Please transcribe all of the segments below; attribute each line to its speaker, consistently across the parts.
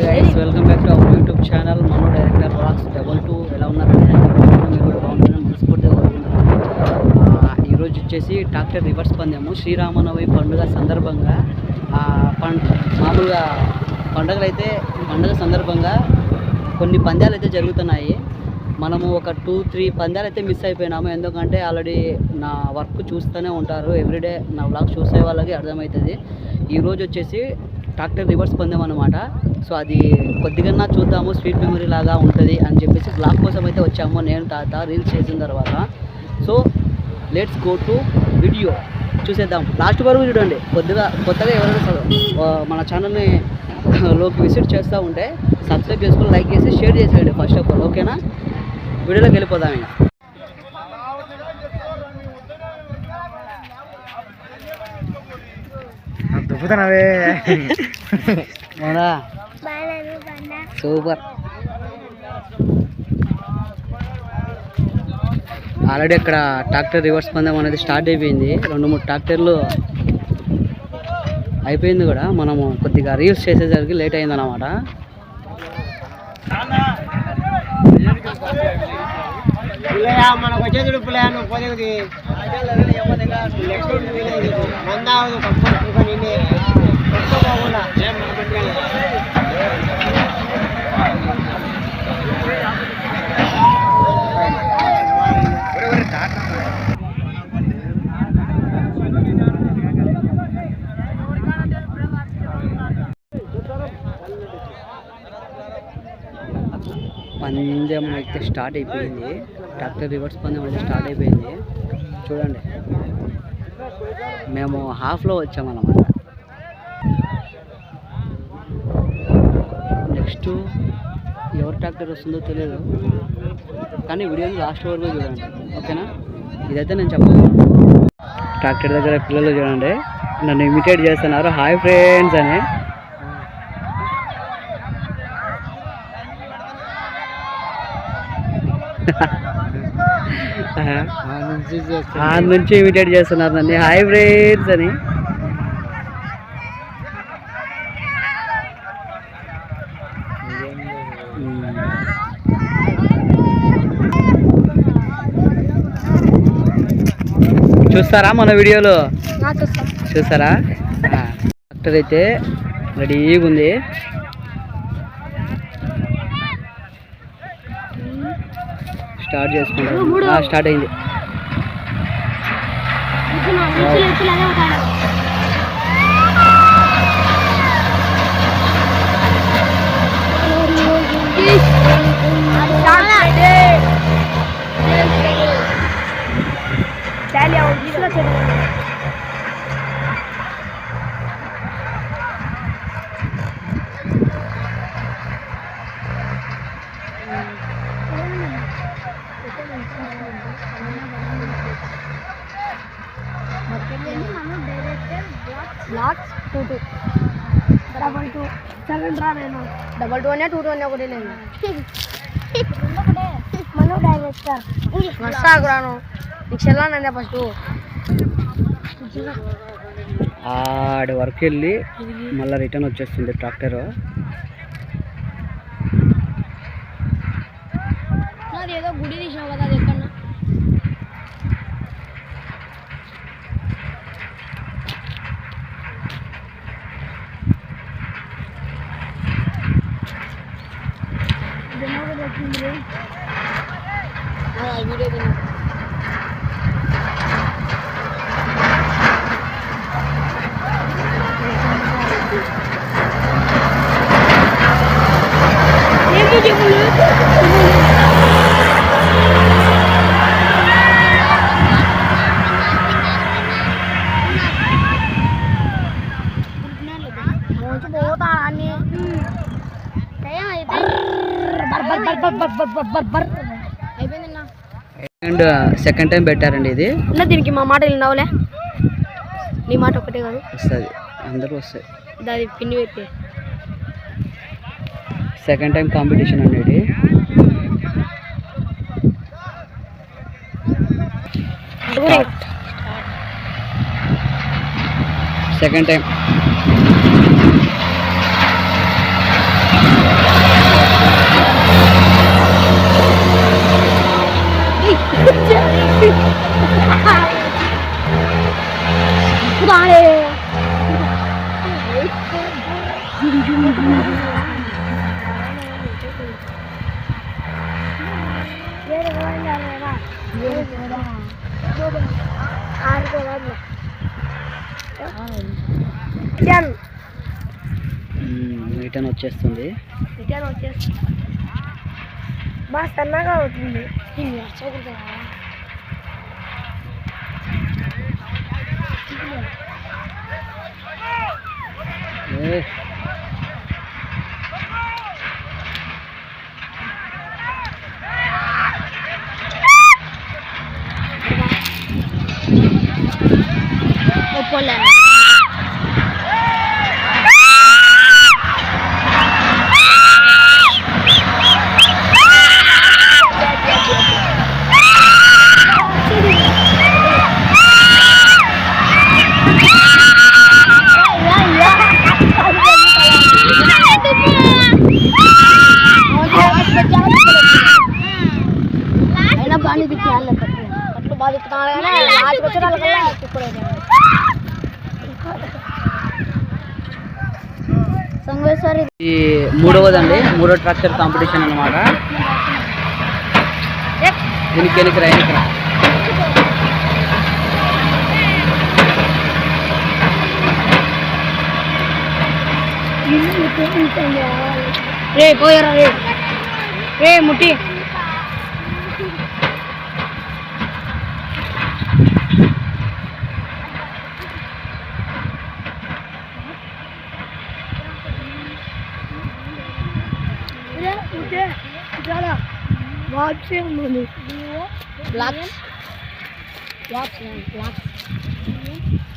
Speaker 1: Hi guys welcome back to our YouTube channel Mano director blogs double two ఎలా ఉన్నారు? మీరు కూడా బాగుంటుందని మనస్ఫూర్తిగా కోరుకుంటున్నాను ఈరోజు వచ్చేసి ట్రాక్టర్ రివర్స్ పందాము. శ్రీరామనవమి పండుగ సందర్భంగా మామూలుగా పండుగలు అయితే పండుగ సందర్భంగా కొన్ని పందాలు అయితే జరుగుతున్నాయి. మనము ఒక టూ త్రీ పందాలు అయితే మిస్ అయిపోయినాము. ఎందుకంటే ఆల్రెడీ నా వర్క్ చూస్తూనే ఉంటారు. ఎవ్రీడే నా వ్లాగ్ చూసే వాళ్ళకి అర్థమవుతుంది ఈరోజు వచ్చేసి ట్రాక్టర్ రివర్స్ పొందాం అనమాట సో అది కొద్దిగా చూద్దాము స్వీట్ మెమరీ లాగా ఉంటుంది అని చెప్పేసి బ్లాగ్ కోసం అయితే వచ్చాము నేను తాత రీల్స్ చేసిన తర్వాత. So let's go to video చూసేద్దాం. లాస్ట్ వరకు చూడండి. కొద్దిగా కొత్తగా ఎవరైనా మన ఛానల్ని లోకి విజిట్ చేస్తూ ఉంటే సబ్స్క్రైబ్ చేసుకుని లైక్ చేసి షేర్ చేసేయండి ఫస్ట్ ఆఫ్ ఆల్ ఓకేనా వీడియోలోకి వెళ్ళిపోదాం ఇంకా.
Speaker 2: దుబ్బుతున్నావే
Speaker 1: సూపర్. ఆల్రెడీ అక్కడ ట్రాక్టర్ రివర్స్ పందెం అనేది స్టార్ట్ అయిపోయింది. రెండు మూడు ట్రాక్టర్లు అయిపోయింది కూడా. మనము కొద్దిగా రీల్స్ చేసేసరికి లేట్ అయింది అనమాట
Speaker 2: మనకు
Speaker 1: పందెం అయితే స్టార్ట్ అయిపోయింది. ట్రాక్టర్ రివర్స్ పందెం అయితే స్టార్ట్ అయిపోయింది. చూడండి. మేము హాఫ్లో వచ్చామన్నమాట. నెక్స్ట్ ఎవరు ట్రాక్టర్ వస్తుందో తెలియదు కానీ వీడియోని లాస్ట్ వరకు చూడండి. ఓకేనా? ఇదైతే నేను చెప్పను. ట్రాక్టర్ దగ్గర పిల్లలు చూడండి. నన్ను ఇమిటేట్ చేస్తున్నారు. హాయ్ ఫ్రెండ్స్ అని. ఆ నుంచి ఇమిటేట్ చేస్తున్నారు నన్ను. హాయ్ ఫ్రెండ్స్ అని. చూస్తారా మన వీడియోలో? చూస్తారా? డాక్టర్ అయితే రెడీగా ఉంది. స్టార్ట్ చేసుకుంటాం స్టార్ట్ అయింది.
Speaker 3: Double two. సెవెన్ రా నేను. డబల్ టూ అనే టూ టూ అనే ఒకటి నేను మనం డైరెక్టర్ వస్తాకు రాను నీకు చెల్లానందే ఫస్ట్?
Speaker 1: ఆడి వరకు వెళ్ళి మళ్ళీ రిటర్న్ వచ్చేస్తుంది ట్రాక్టర్.
Speaker 3: ఏదో గుడి తీసావు కదా అది ఎక్కడ వీడియో తిన్నా పోతా అన్ని అయిపోయిందన్నా
Speaker 1: అండ్ సెకండ్ టైం పెట్టారండి ఇది.
Speaker 3: దీనికి మా మాట విన్నావులే? నీ మాట ఒకటే కాదు.
Speaker 1: వస్తుంది. అందరూ వస్తాయి
Speaker 3: దాని పిన్ని పెట్టి.
Speaker 1: సెకండ్ టైం కాంపిటీషన్ అనేది సెకండ్ టైం
Speaker 3: 그만해.
Speaker 1: రిటర్న్ వచ్చేస్తుంది.
Speaker 3: రిటర్న్ వచ్చేస్తుంది. బాగా సన్నగా అవుతుంది. ver. O. తిప్పుతున్నాడు కానీ లాస్ట్కి వచ్చే వాళ్ళకల్లా తిప్పలేదు సంగేశ్వరి
Speaker 1: ఈ మూడవదండి మూడో ట్రాక్టర్ కాంపిటీషన్ అన్నమాట. దీనికి వెనక్కి రా వెనక్కి రా.
Speaker 3: రే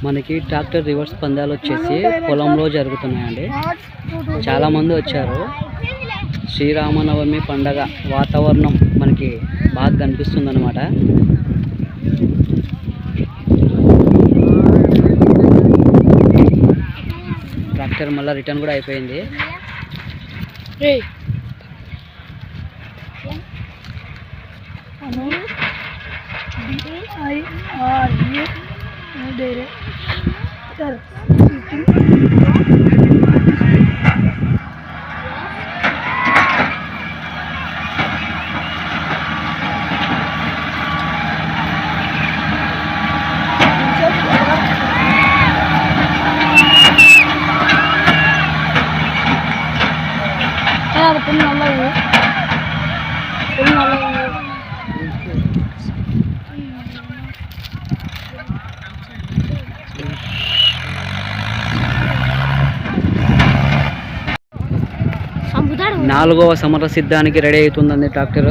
Speaker 1: మనకి ట్రాక్టర్ రివర్స్ పందాలు వచ్చేసి పొలంలో జరుగుతున్నాయండి. చాలా మంది వచ్చారు. శ్రీరామనవమి పండగ వాతావరణం మనకి బాగా కనిపిస్తుంది అనమాట ట్రాక్టర్ మళ్ళీ రిటర్న్ కూడా అయిపోయింది.
Speaker 3: రే పొన్ను నల్లది పొన్ను
Speaker 1: నాలుగవ సమర సిద్ధానికి రెడీ అవుతుందండి ట్రాక్టర్.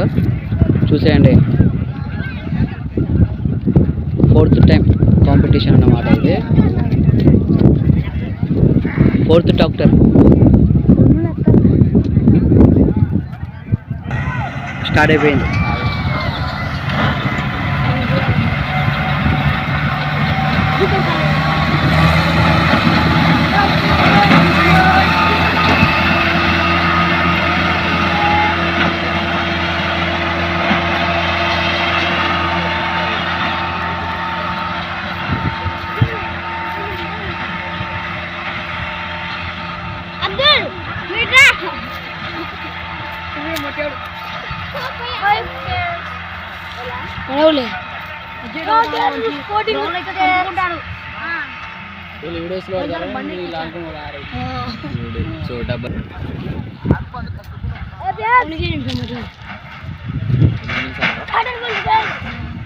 Speaker 1: చూసేయండి. ఫోర్త్ టైం కాంపిటీషన్ అన్నమాట ఇది. ఫోర్త్ ట్రాక్టర్ స్టార్ట్ అయిపోయింది.
Speaker 3: అబ్దుల్ పడవలే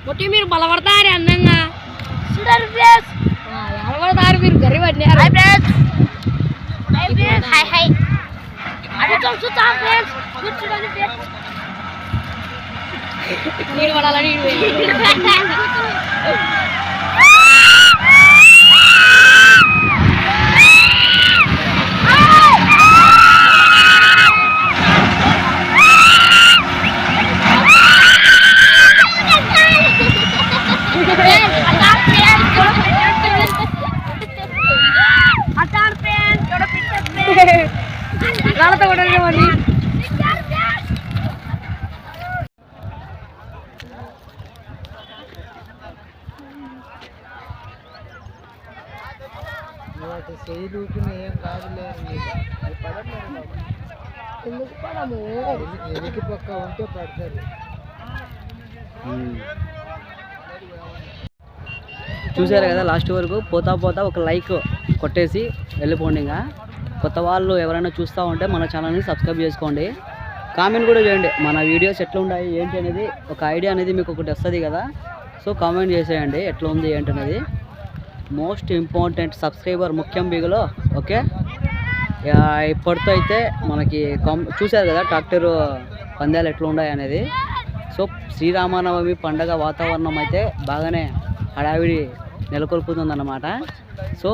Speaker 3: పొట్టి మీరు బలపడతారు అందంగా. బలపడతారు మీరు గర్రి పడినారు హాయ్ హాయ్ আরে চল তো চা
Speaker 2: ফ্রেন্ডস গুড টু ডালি ফ্রেন্ডস নীড় বড়ালা নীড় దూకుని ఏం కాదులే
Speaker 3: ఎందుకు పడము?
Speaker 2: పక్క ఉంటే పడతారు
Speaker 1: చూసారు కదా లాస్ట్ వరకు పోతా పోతా ఒక లైక్ కొట్టేసి వెళ్ళిపోండి ఇంకా. కొత్త వాళ్ళు ఎవరైనా చూస్తూ ఉంటే మన ఛానల్ని సబ్స్క్రైబ్ చేసుకోండి. కామెంట్ కూడా చేయండి. మన వీడియోస్ ఎట్లా ఉన్నాయి ఏంటి అనేది ఒక ఐడియా అనేది మీకు ఒకటి వస్తుంది కదా. సో కామెంట్ చేసేయండి ఎట్లా ఉంది ఏంటి అనేది. మోస్ట్ ఇంపార్టెంట్ సబ్స్క్రైబర్ ముఖ్యం బిగులో ఓకే? ఇప్పటితో అయితే మనకి కాం చూశారు కదా ట్రాక్టర్ పందాలు ఎట్లా ఉన్నాయి అనేది. సో శ్రీరామనవమి పండగ వాతావరణం అయితే బాగానే హడావిడి నెలకొల్పుతుందన్నమాట. సో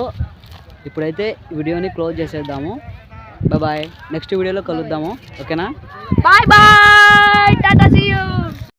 Speaker 1: ఇప్పుడైతే వీడియోని క్లోజ్ చేసేద్దాము. బాయ్ నెక్స్ట్ వీడియోలో కలుద్దాము. ఓకేనా?
Speaker 3: Bye bye.